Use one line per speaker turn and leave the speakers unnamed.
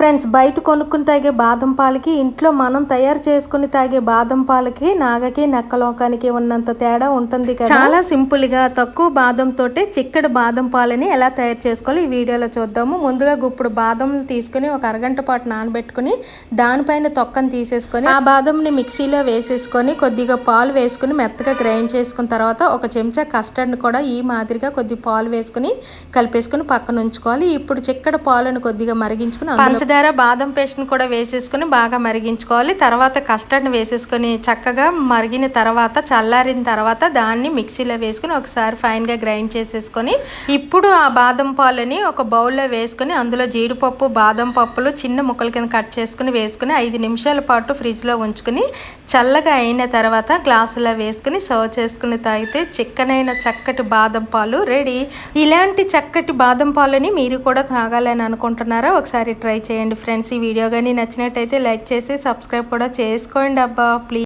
Friends బయట కొనుక్కుని తాగే బాదం పాలకి ఇంట్లో మనం తయారు చేసుకుని తాగే బాదం పాలకి నాగకి నక్కలోకానికి ఉన్నంత తేడా ఉంటుంది కదా? చాలా సింపుల్గా తక్కువ బాదం తోటే చిక్కడి బాదం పాలని ఎలా తయారు చేసుకోవాలి ఈ వీడియోలో చూద్దాము. ముందుగా గుప్పుడు బాదం తీసుకుని ఒక అరగంట పాటు నానబెట్టుకుని దానిపైన తొక్కను తీసేసుకొని ఆ బాదంని మిక్సీలో వేసేసుకొని కొద్దిగా పాలు వేసుకుని మెత్తగా గ్రైండ్ చేసుకున్న తర్వాత ఒక చెంచా కస్టర్డ్ని కూడా ఈ మాదిరిగా కొద్ది పాలు వేసుకుని కలిపేసుకుని పక్కన ఉంచుకోవాలి. ఇప్పుడు చిక్కడి పాలను కొద్దిగా మరిగించుకుని పంచదార బాదం పేస్ట్ని కూడా వేసేసుకొని బాగా మరిగించుకోవాలి. తర్వాత కస్టర్డ్ని వేసేసుకొని చక్కగా మరిగిన తర్వాత చల్లారిన తర్వాత దాన్ని మిక్సీలో వేసుకుని ఒకసారి ఫైన్గా గ్రైండ్ చేసేసుకొని ఇప్పుడు ఆ బాదం పాలని ఒక బౌల్లో వేసుకొని అందులో జీడిపప్పు బాదం పప్పులు చిన్న ముక్కల కింద కట్ చేసుకుని వేసుకుని ఐదు నిమిషాల పాటు ఫ్రిడ్జ్లో ఉంచుకుని చల్లగా అయిన తర్వాత గ్లాసులో వేసుకుని సర్వ్ చేసుకుని తాగితే చిక్కనైన చక్కటి బాదం పాలు రెడీ. ఇలాంటి చక్కటి బాదం పాలని మీరు కూడా తాగాలని అనుకుంటున్నారా? ఒకసారి ట్రై చేయండి. చేయండి ఫ్రెండ్స్ ఈ వీడియో కానీ నచ్చినట్టయితే లైక్ చేసి సబ్స్క్రైబ్ కూడా చేసుకోండి అబ్బా. ప్లీజ్.